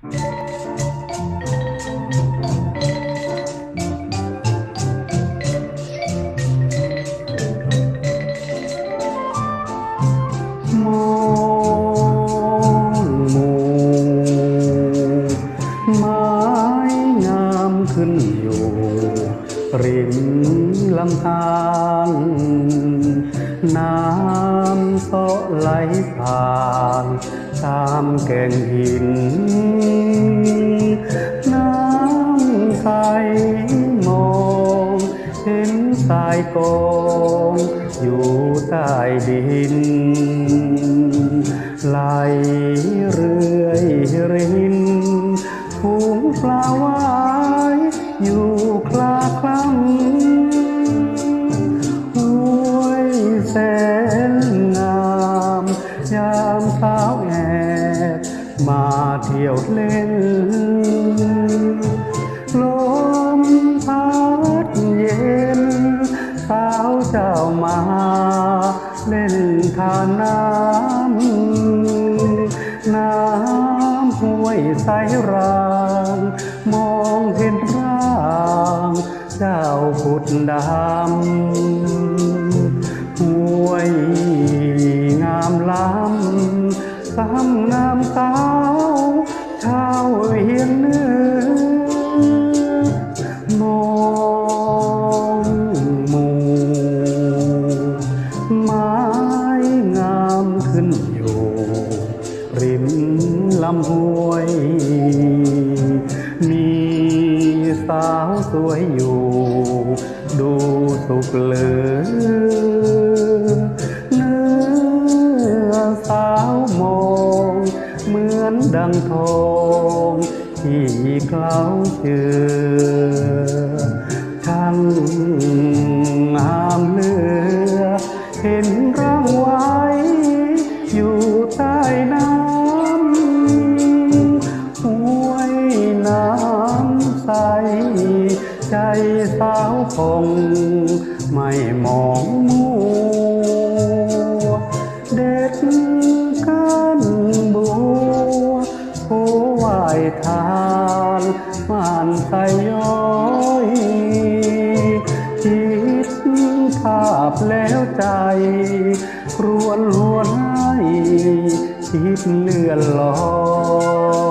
ขึ้นอยู่ริมลำธารน้ำเสาะไหลผ่าน ตามแก่งหิน น้ำใสมองเห็นสายกองอยู่ใต้ดิน ไหลเรื่อยรินฝูงปลาวายอยู่คลาคลังห้วยแส มาเที่ยวเล่น ลมพัดเย็นสาวเจ้ามาเล่นทานน้ำน้ำห้วยใสราง มองเห็นร่าง เจ้าผุดดำ ขึ้นอยู่ ริมลำห้วย มีสาวสวยอยู่ ดูสุกเหลือเนื้อสาวมองเหมือนดังทองที่เคล้าเจือ งไม่มองมัวเด็ดกันบัวผู้ไหวทานมานใสย้อยคิดภาพแล้วใจครวนลวนให้คิดเลื่อนลอย